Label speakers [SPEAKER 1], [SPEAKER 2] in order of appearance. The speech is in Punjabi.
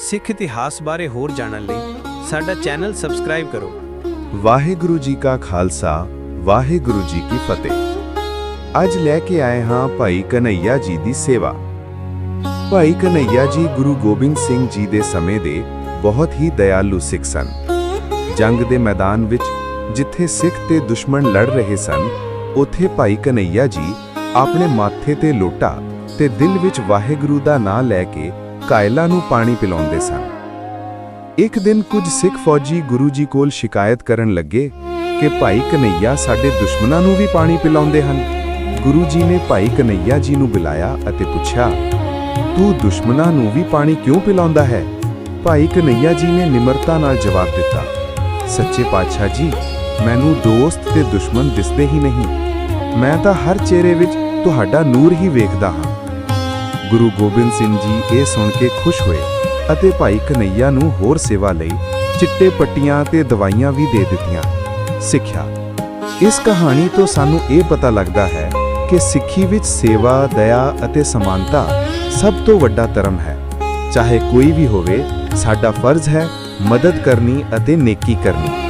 [SPEAKER 1] ਸਿੱਖ ਇਤਿਹਾਸ ਬਾਰੇ ਹੋਰ ਜਾਣਨ ਲਈ ਸਾਡਾ ਚੈਨਲ ਸਬਸਕ੍ਰਾਈਬ ਕਰੋ।
[SPEAKER 2] ਵਾਹਿਗੁਰੂ ਜੀ ਕਾ ਖਾਲਸਾ, ਵਾਹਿਗੁਰੂ ਜੀ ਕੀ ਫਤਿਹ। ਅੱਜ ਲੈ ਕੇ ਆਏ ਹਾਂ ਭਾਈ ਕਨਈਆ ਜੀ ਦੀ ਸੇਵਾ। ਭਾਈ ਕਨਈਆ ਜੀ ਗੁਰੂ ਗੋਬਿੰਦ ਸਿੰਘ ਜੀ ਦੇ ਸਮੇਂ ਦੇ ਬਹੁਤ ਹੀ ਦਇਆਲੂ ਸਿੱਖ ਸਨ। ਜੰਗ ਦੇ ਮੈਦਾਨ ਵਿੱਚ ਜਿੱਥੇ ਸਿੱਖ ਤੇ ਦੁਸ਼ਮਣ ਲੜ ਰਹੇ ਸਨ, ਉੱਥੇ ਭਾਈ ਕਨਈਆ ਜੀ ਆਪਣੇ ਮਾਥੇ ਤੇ ਲੋਟਾ ਤੇ ਦਿਲ ਵਿੱਚ ਵਾਹਿਗੁਰੂ ਦਾ ਨਾਮ ਲੈ ਕੇ ਕਾਇਲਾ ਨੂੰ ਪਾਣੀ ਪਿਲਾਉਂਦੇ ਸਨ। ਇੱਕ ਦਿਨ ਕੁਝ ਸਿੱਖ ਫੌਜੀ ਗੁਰੂ ਜੀ ਕੋਲ ਸ਼ਿਕਾਇਤ ਕਰਨ ਲੱਗੇ ਕਿ ਭਾਈ ਕਨਈਆ ਸਾਡੇ ਦੁਸ਼ਮਣਾਂ ਨੂੰ ਵੀ ਪਾਣੀ ਪਿਲਾਉਂਦੇ ਹਨ। ਗੁਰੂ ਜੀ ਨੇ ਭਾਈ ਕਨਈਆ ਜੀ ਨੂੰ ਬੁਲਾਇਆ ਅਤੇ ਪੁੱਛਿਆ, ਤੂੰ ਦੁਸ਼ਮਣਾਂ ਨੂੰ ਵੀ ਪਾਣੀ ਕਿਉਂ ਪਿਲਾਉਂਦਾ ਹੈ? ਭਾਈ ਕਨਈਆ ਜੀ ਨੇ ਨਿਮਰਤਾ ਨਾਲ ਜਵਾਬ ਦਿੱਤਾ, ਸੱਚੇ ਪਾਤਸ਼ਾਹ ਜੀ, ਮੈਨੂੰ ਦੋਸਤ ਤੇ ਦੁਸ਼ਮਣ ਦਿਸਦੇ ਹੀ ਨਹੀਂ। ਮੈਂ ਤਾਂ ਹਰ ਚਿਹਰੇ ਵਿੱਚ ਤੁਹਾਡਾ ਨੂਰ ਹੀ ਵੇਖਦਾ ਹਾਂ। ਗੁਰੂ ਗੋਬਿੰਦ ਸਿੰਘ ਜੀ ਇਹ ਸੁਣ ਕੇ ਖੁਸ਼ ਹੋਏ ਅਤੇ ਭਾਈ ਕਨਈਆ ਨੂੰ ਹੋਰ ਸੇਵਾ ਲਈ ਚਿੱਟੇ ਪੱਟੀਆਂ ਤੇ ਦਵਾਈਆਂ ਵੀ ਦੇ ਦਿੱਤੀਆਂ। ਸਿੱਖਿਆ। ਇਸ ਕਹਾਣੀ ਤੋਂ ਸਾਨੂੰ ਇਹ ਪਤਾ ਲੱਗਦਾ ਹੈ ਕਿ ਸਿੱਖੀ ਵਿੱਚ ਸੇਵਾ, ਦਇਆ ਅਤੇ ਸਮਾਨਤਾ ਸਭ ਤੋਂ ਵੱਡਾ ਧਰਮ ਹੈ। ਚਾਹੇ ਕੋਈ ਵੀ ਹੋਵੇ, ਸਾਡਾ ਫਰਜ਼ ਹੈ ਮਦਦ ਕਰਨੀ ਅਤੇ ਨੇਕੀ ਕਰਨੀ।